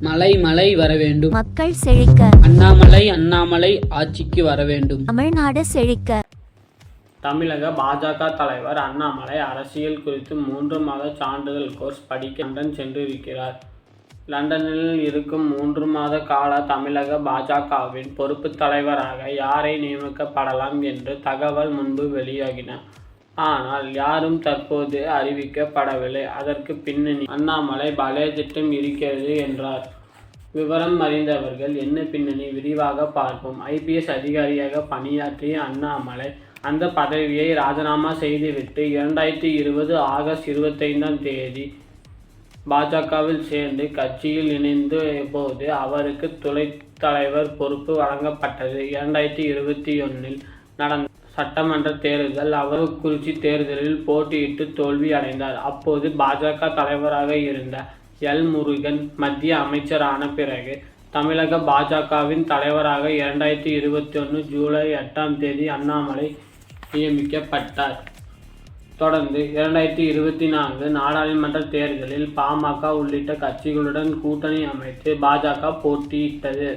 மலை மலை வர வேண்டும். மக்கள் செழிக்க. அண்ணாமலை அண்ணாமலை ஆட்சிக்கு வர வேண்டும். தமிழ்நாடு செழிக்க. தமிழக பாஜக தலைவர் அண்ணாமலை அரசியல் குறித்து மூன்று மாத சான்றிதழ் கோர்ஸ் படிக்க லண்டன் சென்றிருக்கிறார். லண்டனில் இருக்கும் மூன்று மாத கால தமிழக பாஜகவின் பொறுப்பு தலைவராக யாரை நியமிக்கப்படலாம் என்று தகவல் முன்பு வெளியாகின. ஆனால் யாரும் தற்போது அறிவிக்கப்படவில்லை. அதற்கு பின்னணி அண்ணாமலை பலே திட்டம் இருக்கிறது என்றார். விவரம் அறிந்தவர்கள் என்ன பின்னணி விரிவாக பார்ப்போம். ஐபிஎஸ் அதிகாரியாக பணியாற்றிய அண்ணாமலை அந்த பதவியை ராஜினாமா செய்துவிட்டு இரண்டாயிரத்தி இருபது ஆகஸ்ட் இருபத்தைந்தாம் தேதி பாஜகவில் சேர்ந்து கட்சியில் இணைந்த போது அவருக்கு துணை தலைவர் பொறுப்பு வழங்கப்பட்டது. இரண்டாயிரத்தி இருபத்தி ஒன்றில் நடந்த சட்டமன்ற தேர்தல் அவரக்குறிச்சி தேர்தலில் போட்டியிட்டு தோல்வி அடைந்தார். அப்போது பாஜக தலைவராக இருந்த எல். முருகன் மத்திய அமைச்சரான பிறகு தமிழக பாஜகவின் தலைவராக இரண்டாயிரத்தி இருபத்தி ஒன்று ஜூலை எட்டாம் தேதி அண்ணாமலை நியமிக்கப்பட்டார். தொடர்ந்து இரண்டாயிரத்தி இருபத்தி நான்கு நாடாளுமன்ற தேர்தலில் பாமக உள்ளிட்ட கட்சிகளுடன் கூட்டணி அமைத்து பாஜக போட்டியிட்டது.